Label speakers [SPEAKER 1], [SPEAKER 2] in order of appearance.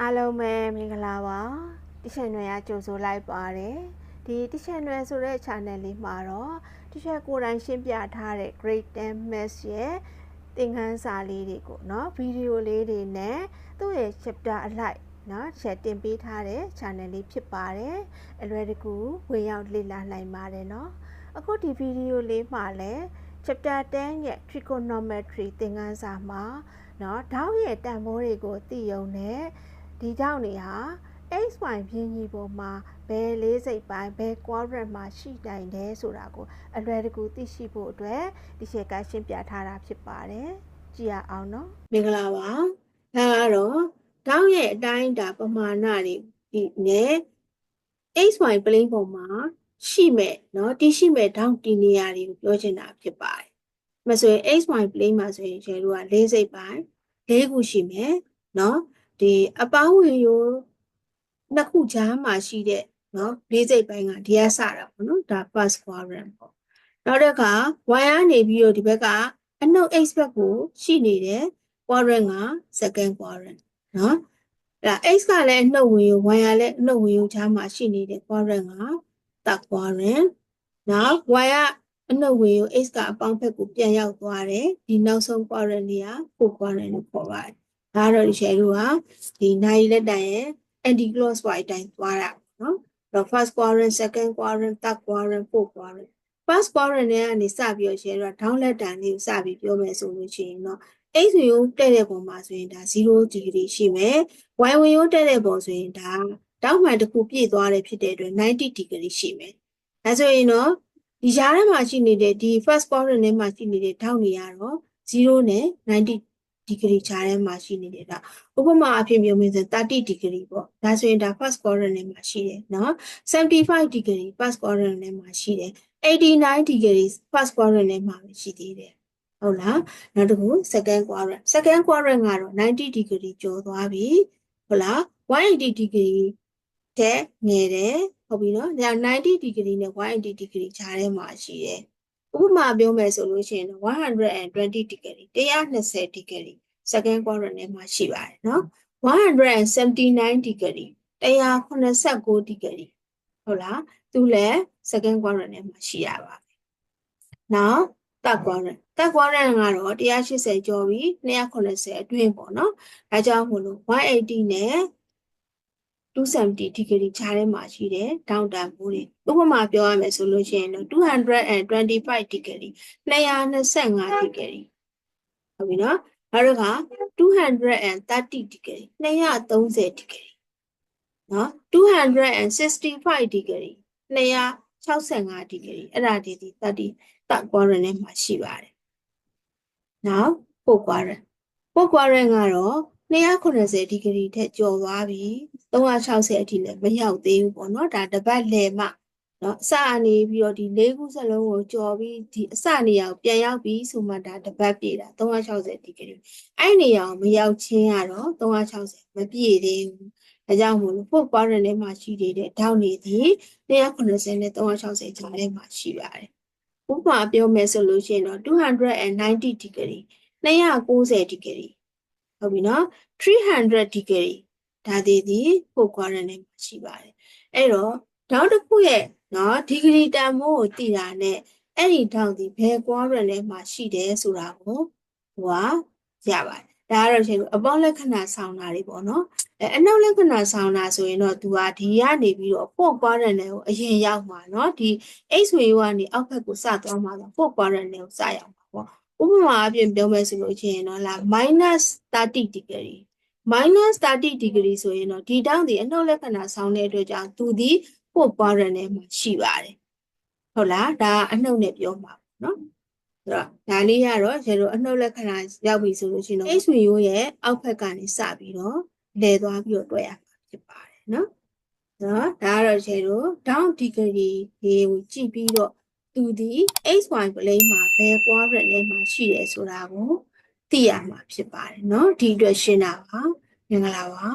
[SPEAKER 1] အားလုံးပဲမင်္ဂလာပါတချန်နွယ်ကကြိုဆိုလိုက်ပါတယ်ဒီတချန်နွယ်ဆိုတဲ့ channel လေးမှာတော့တချန်ကိုယ်တိုင်ရှင်းပြထားတဲ့ Great 10 Maths ရဲ့သင်ခန်းစာလေးတွေကိုเนาะဗီဒီယိုလေးတွေနဲ့သူ့ရဲ့ chapter အလိုက်เนาะချက်တင်ပေးထားတဲ့ channel လေးဖြစ်ပါတယ်အလွယ်တကူဝင်ရောက်လေ့လာနိုင်ပါတယ်เนาะအခုဒီဗီဒီယိုလေးမှာလည်း chapter 10ရဲ့ trigonometry သင်ခန်းစာမှာเนาะဓာတ်ရဲ့တန်ဖိုးတွေကိုသိရုံနဲ့ ဒီကြောင့်နေဟာ xy ပြင်းကြီးပေါ်မှာဘယ်လေးစိတ်ပိုင်းဘယ် quadrant မှာရှိနိုင်တယ်ဆိုတာကိုအလွယ်တကူသိရှိဖို့အတွက်ဒီချက်ကရှင်းပြထားတာဖြစ်ပါတယ်ကြည့်ရအောင်နော်
[SPEAKER 2] မင်္ဂလာပါဒါကတော့တောင်းရဲ့အတိုင်းအတာပမာဏတွေဒီနဲ့ xy plane ပေါ်မှာရှိမဲ့เนาะတည်ရှိမဲ့တောင်းတည်နေရာတွေကိုပြောချင်တာဖြစ်ပါတယ်။မဆိုရင် xy plane မှာဆိုရင်ကျတို့က၄စိတ်ပိုင်း၄ခုရှိမယ်เนาะ ဒီအပားဝင်ရိုးနှစ်ခုကြားမှာရှိတဲ့နော်လေးစိတ်ပိုင်းကဒီကစတာပေါ့နော်ဒါ first quadrant ပေါ့နောက်တစ်ခါ y ကနေပြီးတော့ဒီဘက်ကအနှုတ် x ဘက်ကိုရှိနေတဲ့ quadrant က second quadrant နော်အဲ့ဒါ x ကလည်းအနှုတ်ဝင်ရိုး y ကလည်းအနှုတ်ဝင်ရိုးကြားမှာရှိနေတဲ့ quadrant က third quadrant နောက် y ကအနှုတ်ဝင်ရိုး x ကအပေါင်းဘက်ကိုပြန်ရောက်သွားတယ်ဒီနောက်ဆုံး quadrant လေးက fourth quadrant လို့ခေါ်ပါတယ် ဒါကတော့ဒီ share တို့ကဒီနိုင်လက်တန်ရဲ့ anti clockwise အတိုင်းသွားတာပေါ့နော်အဲ့တော့ first quadrant second quadrant third quadrant fourth quadrant first quadrant နဲ့ကနေစပြီးတော့ share တော့ down လက်တန်လေးကိုစပြီးပြောမယ်ဆိုလို့ရှိရင်တော့ x ဝင်ရိုးတဲ့တဲ့ပုံမှာဆိုရင်ဒါ0 degree ရှိမယ် y ဝင်ရိုးတဲ့တဲ့ပုံဆိုရင်ဒါတောက်မှန်တစ်ခုပြည့်သွားတယ်ဖြစ်တဲ့အတွက်90 degree ရှိမယ်ဒါဆိုရင်တော့ဒီຢာထဲမှာရှိနေတဲ့ဒီ first quadrant ထဲမှာရှိနေတဲ့ထောက်နေရတော့0နဲ့90 degree ခြားထဲမှာရှိနေတဲ့ဒါဥပမာအဖြစ်မျိုးမျိုးဆို30 degree ပေါ့ဒါဆိုရင်ဒါ first quadrant ထဲမှာရှိတယ်နော်75 degree first quadrant ထဲမှာရှိတယ်89 degree first quadrant ထဲမှာရှိသေးတယ်ဟုတ်လားနောက်တစ်ခု second quadrant second quadrant ကတော့90 degree ကျော်သွားပြီဟုတ်လား180 degree တဲ့ငယ်တယ်ဟုတ်ပြီနော်ဒါ90 degree နဲ့180 degree ခြားထဲမှာရှိတယ် ဥပမာပြောမယ်ဆိုလို့ရှိရင်120 degree 120 degree second quadrant ထဲမှာရှိပါတယ်နော်179 degree 189 degree ဟုတ်လားသူလည်း second quadrant ထဲမှာရှိရပါမယ်နောက် third quadrant third quadrant ကတော့180ကျော်ပြီး290အတွင်းပေါ့နော်ဒါကြောင့်မို့လို့180နဲ့ 270 degree ခြားထဲမှာရှိတယ်ဒေါင်တန်ပိုးတွေဥပမာပြောရမယ်ဆိုလို့ရှိရင်တော့225 degree 225 degree ဟုတ်ပြီနော်နောက်တစ်ခါ230 degree 230 degree နော်265 degree 265 degree အဲ့ဒါဒီဒီ30 third quadrant ထဲမှာရှိပါတယ်နောက် fourth quadrant fourth quadrant ကတော့ 290 degree ထက်ကျော်သွားပြီ360အထိလည်းမရောက်သေးဘူးပေါ့နော်ဒါတပတ်လည်မှနော်အစအနေပြီးတော့ဒီ၄ခုစလုံးကိုကျော်ပြီးဒီအစနေရာကိုပြန်ရောက်ပြီးဆိုမှဒါတပတ်ပြည့်တာ360 degree အဲ့နေရာကိုမရောက်ချင်းကတော့360မပြည့်သေးဘူးဒါကြောင့်မို့လို့ fourth quadrant ထဲမှာရှိနေတဲ့ဓာတ်နေသည်290နဲ့360ကြားထဲမှာရှိပါတယ်ဥပမာပြောမယ်ဆိုလို့ရှိရင်တော့290 degree 290 degree ဟုတ်ပြီနော်300 degree ဒါသေးသည်ပို့ကွာရနေမှာရှိပါတယ်အဲ့တော့ဒေါက်တစ်ခုရဲ့နော်ဒီဂရီတန်မိုးကိုတည်တာနဲ့အဲ့ဒီဒေါက်ဒီဘယ်ကွာရနေမှာရှိတယ်ဆိုတာကိုဟိုကရပါတယ်ဒါကတော့ရှင်အပေါင်းလက္ခဏာဆောင်တာတွေပေါ့နော်အဲအနောက်လက္ခဏာဆောင်တာဆိုရင်တော့ तू ကဒီကနေပြီးတော့ပို့ကွာရနေကိုအရင်ရောက်မှာနော်ဒီ x ဝေးကနေအောက်ဘက်ကိုစသွားမှာဆိုပို့ကွာရနေကိုစရောက်မှာပေါ့ ဥပမာအပြင်ပြောမယ်ဆိုလို့ရှိရင်တော့လာ -30 degree minus 30 degree ဆိုရင်တော့ဒီတောင်းဒီအနှုတ်လက္ခဏာဆောင်တဲ့အတွက်ကြောင့်သူဒီပို့ပွားရတဲ့မှာရှိပါတယ်ဟုတ်လားဒါအနှုတ်နဲ့ပြောမှာပေါ့နော်အဲ့တော့ဒါလေးကတော့ရေတို့အနှုတ်လက္ခဏာရောက်ပြီဆိုလို့ရှိရင်တော့ x ဝင်ရိုးရဲ့အောက်ဘက်ကနေစပြီးတော့လဲသွားပြီးတော့တွဲရမှာဖြစ်ပါတယ်နော်နော်ဒါကတော့ရေတို့ down degree ကိုကြည့်ပြီးတော့ သူဒီ xy plane မှာဘယ် quadrant ထဲမှာရှိတယ်ဆိုတာကိုသိရမှာဖြစ်ပါတယ်เนาะဒီအတွက်ရှင်းတာပါမင်္ဂလာပါ